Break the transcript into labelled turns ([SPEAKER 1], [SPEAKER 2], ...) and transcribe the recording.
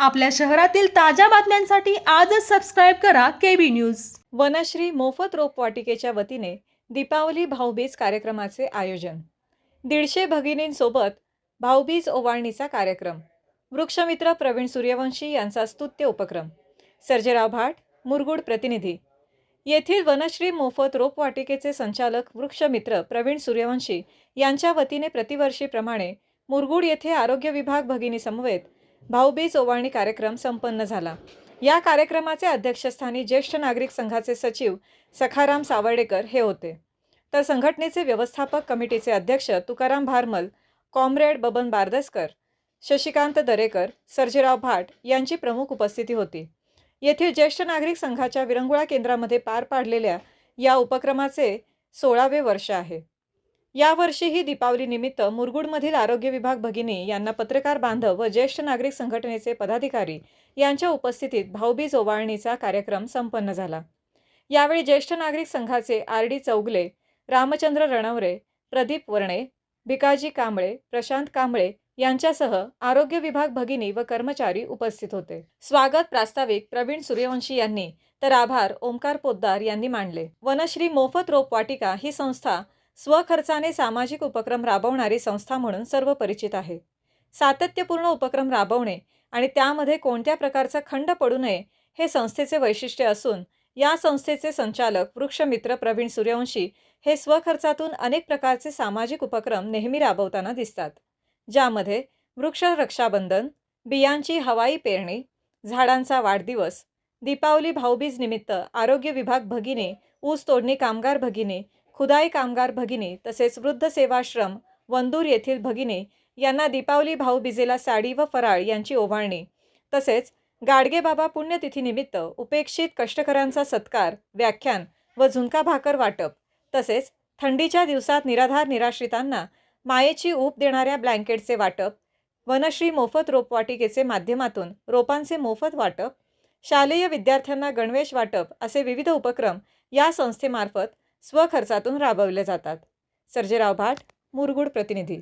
[SPEAKER 1] आपल्या शहरातील ताज्या बातम्यांसाठी आजच सबस्क्राईब करा केबी न्यूज
[SPEAKER 2] वनश्री मोफत रोपवाटिकेच्या वतीने दीपावली भाऊबीज कार्यक्रमाचे आयोजन. दीडशे भगिनींसोबत भाऊबीज ओवाळणीचा कार्यक्रम. वृक्षमित्र प्रवीण सूर्यवंशी यांचा स्तुत्य उपक्रम. सर्जेराव भाट मुरगुड प्रतिनिधी. येथील वनश्री मोफत रोपवाटिकेचे संचालक वृक्षमित्र प्रवीण सूर्यवंशी यांच्या वतीने प्रतिवर्षीप्रमाणे मुरगुड येथे आरोग्य विभाग भगिनीसमवेत भाऊबीज ओवाळणी कार्यक्रम संपन्न झाला. या कार्यक्रमाचे अध्यक्षस्थानी ज्येष्ठ नागरिक संघाचे सचिव सखाराम सावर्डेकर हे होते. तर संघटनेचे व्यवस्थापक कमिटीचे अध्यक्ष तुकाराम भारमल कॉम्रेड बबन बारदसकर शशिकांत दरेकर सर्जेराव भाट यांची प्रमुख उपस्थिती होती. येथील ज्येष्ठ नागरिक संघाच्या विरंगुळा केंद्रामध्ये पार पाडलेल्या या उपक्रमाचे सोळावे वर्ष आहे. यावर्षीही दीपावलीनिमित्त मुरगुडमधील आरोग्य विभाग भगिनी यांना पत्रकार बांधव व ज्येष्ठ नागरिक संघटनेचे पदाधिकारी यांच्या उपस्थितीत भाऊबीज ओवाळणीचा कार्यक्रम संपन्न झाला. यावेळी ज्येष्ठ नागरिक संघाचे आर डी चौगले रामचंद्र रणवरे प्रदीप वर्णे भिकाजी कांबळे प्रशांत कांबळे यांच्यासह आरोग्य विभाग भगिनी व कर्मचारी उपस्थित होते. स्वागत प्रास्ताविक प्रवीण सूर्यवंशी यांनी तर आभार ओमकार पोद्दार यांनी मांडले. वनश्री मोफत रोपवाटिका ही संस्था स्वखर्चाने सामाजिक उपक्रम राबवणारी संस्था म्हणून सर्व परिचित आहे. सातत्यपूर्ण उपक्रम राबवणे आणि त्यामध्ये कोणत्या प्रकारचा खंड पडू नये हे संस्थेचे वैशिष्ट्य असून या संस्थेचे संचालक वृक्षमित्र प्रवीण सूर्यवंशी हे स्वखर्चातून अनेक प्रकारचे सामाजिक उपक्रम नेहमी राबवताना दिसतात ज्यामध्ये वृक्ष रक्षाबंधन बियांची हवाई पेरणी झाडांचा वाढदिवस दीपावली भाऊबीज निमित्त आरोग्य विभाग भगिनी ऊस तोडणी कामगार भगिनी खुदाई कामगार भगिनी तसेच वृद्ध सेवाश्रम वंदूर येथील भगिनी यांना दीपावली भाऊबीजेला साडी व फराळ यांची ओवाळणी. तसेच गाडगेबाबा पुण्यतिथीनिमित्त उपेक्षित कष्टकऱ्यांचा सत्कार व्याख्यान व झुणका भाकर वाटप. तसेच थंडीच्या दिवसात निराधार निराश्रितांना मायेची ऊब देणाऱ्या ब्लँकेटचे वाटप वनश्री मोफत रोपवाटिकेचे माध्यमातून रोपांचे मोफत वाटप शालेय विद्यार्थ्यांना गणवेश वाटप असे विविध उपक्रम या संस्थेमार्फत स्वखर्चातून राबवले जातात. सर्जेराव भाट मुरगुड प्रतिनिधी.